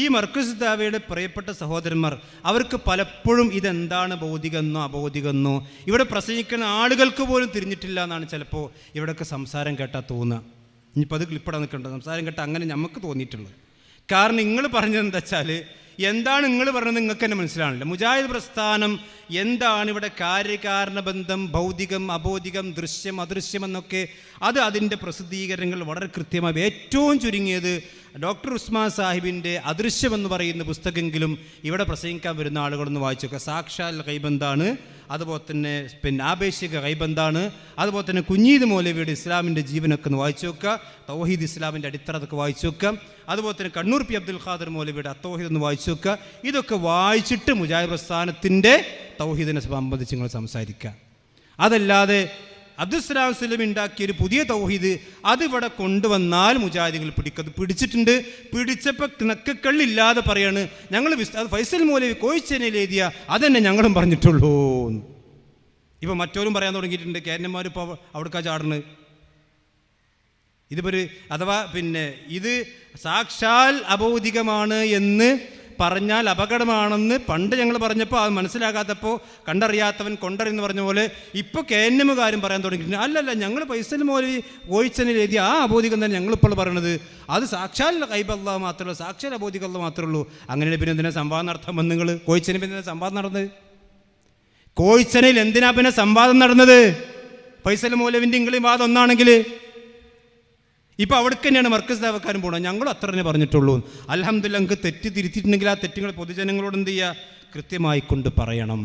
ഈ മർക്കസ് ദാവയുടെ പ്രിയപ്പെട്ട സഹോദരന്മാർ അവർക്ക് പലപ്പോഴും ഇതെന്താണ് ഭൗതികമെന്നോ അഭൗതികമെന്നോ ഇവിടെ പ്രസംഗിക്കുന്ന ആളുകൾക്ക് പോലും തിരിഞ്ഞിട്ടില്ല എന്നാണ് ചിലപ്പോൾ ഇവിടെയൊക്കെ സംസാരം കേട്ടാൽ തോന്നുക. ഇനിയിപ്പോൾ അത് ക്ലിപ്പിടാൻ നിൽക്കേണ്ട. സംസാരം കേട്ടാൽ അങ്ങനെ നമുക്ക് തോന്നിയിട്ടുള്ളത്. കാരണം നിങ്ങൾ പറഞ്ഞത് എന്താ വെച്ചാൽ എന്താണ് നിങ്ങൾ പറഞ്ഞത് നിങ്ങൾക്ക് തന്നെ മനസ്സിലാണില്ല മുജാഹിദ് പ്രസ്ഥാനം എന്താണ് ഇവിടെ കാര്യകാരണ ബന്ധം ഭൗതികം അബോധികം ദൃശ്യം അദൃശ്യം എന്നൊക്കെ അത് അതിന്റെ പ്രസിദ്ധീകരണങ്ങൾ വളരെ കൃത്യമായി ഏറ്റവും ചുരുങ്ങിയത് ഡോക്ടർ ഉസ്മാൻ സാഹിബിന്റെ അദൃശ്യമെന്ന് പറയുന്ന പുസ്തകമെങ്കിലും ഇവിടെ പ്രസംഗിക്കാൻ വരുന്ന ആളുകളൊന്ന് വായിച്ചു നോക്കുക സാക്ഷാൽ കൈബന്ധാണ് അതുപോലെ തന്നെ പിന്നെ ആപേക്ഷിക കൈബന്ധാണ് അതുപോലെ തന്നെ കുഞ്ഞീത് മൗലവിയുടെ ഇസ്ലാമിന്റെ ജീവനൊക്കെ ഒന്ന് വായിച്ചു നോക്കുക തൗഹീദ് ഇസ്ലാമിന്റെ അടിത്തറ അതൊക്കെ വായിച്ചു നോക്കുക അതുപോലെ തന്നെ കണ്ണൂർ പി അബ്ദുൽ ഖാദർ മൗലവിയുടെ അത്തൗഹീദ് ഒന്ന് വായിച്ചു നോക്കുക ഇതൊക്കെ വായിച്ചിട്ട് മുജാഹിദ് പ്രസ്ഥാനത്തിന്റെ തൗഹീദിനെ സംബന്ധിച്ച് നിങ്ങൾ സംസാരിക്കുക. അതല്ലാതെ അബ്ദുസ്ലാം ഉണ്ടാക്കിയ ഒരു പുതിയ തൗഹീദ് അതിവിടെ കൊണ്ടുവന്നാൽ മുജാഹിദികൾ പിടിക്കത് പിടിച്ചിട്ടുണ്ട് പിടിച്ചപ്പോൾ കിണക്കക്കള്ളില്ലാതെ പറയാണ് ഞങ്ങൾ അത് ഫൈസൽ മൗലവി കോയിച്ചേനയിൽ എഴുതിയ അതന്നെ ഞങ്ങളും പറഞ്ഞിട്ടുള്ളൂ. ഇപ്പം മറ്റോരും പറയാൻ തുടങ്ങിയിട്ടുണ്ട് കേരളന്മാർ ഇപ്പോൾ അവിടേക്കാ ചാടുന്നത് ഇതിപ്പോൾ ഒരു അഥവാ പിന്നെ ഇത് സാക്ഷാൽ അബൗദികമാണ് എന്ന് പറഞ്ഞാൽ അപകടമാണെന്ന് പണ്ട് ഞങ്ങൾ പറഞ്ഞപ്പോൾ അത് മനസ്സിലാകാത്തപ്പോൾ കണ്ടറിയാത്തവൻ കൊണ്ടറിയെന്ന് പറഞ്ഞ പോലെ ഇപ്പോൾ കെ എൻ എമ്മുകാരും പറയാൻ തുടങ്ങിയിട്ടുണ്ട്. അല്ലല്ല ഞങ്ങൾ പൈസൽ മോലി കോയിച്ചനിൽ എഴുതിയ ആ അബോധികം തന്നെ ഞങ്ങളിപ്പോൾ പറയണത്. അത് സാക്ഷാൽ കൈബല്ല മാത്രമേ സാക്ഷാൽ അബോധികല്ല മാത്രമേ ഉള്ളൂ. അങ്ങനെ പിന്നെ എന്തിനാ സംവാദം നടത്താൻ വന്ന് നിങ്ങൾ കോയിച്ചന് പിന്നെ സംവാദം നടന്നത്? കോഴിച്ചനയിൽ എന്തിനാ പിന്നെ സംവാദം നടന്നത്? ഫൈസൽ മൂലവിന്റെ ഇംഗ്ലീഷ് വാദം ഒന്നാണെങ്കിൽ ഇപ്പൊ അവിടേക്ക് തന്നെയാണ് മർക്കസ് ദേവക്കാരും പോകണം ഞങ്ങളും അത്ര തന്നെ പറഞ്ഞിട്ടുള്ളൂ. അലഹമ്മദില്ല നിങ്ങൾക്ക് തെറ്റ് തിരുത്തിയിട്ടുണ്ടെങ്കിൽ ആ തെറ്റുകൾ പൊതുജനങ്ങളോട് എന്ത് ചെയ്യുക കൃത്യമായി കൊണ്ട് പറയണം.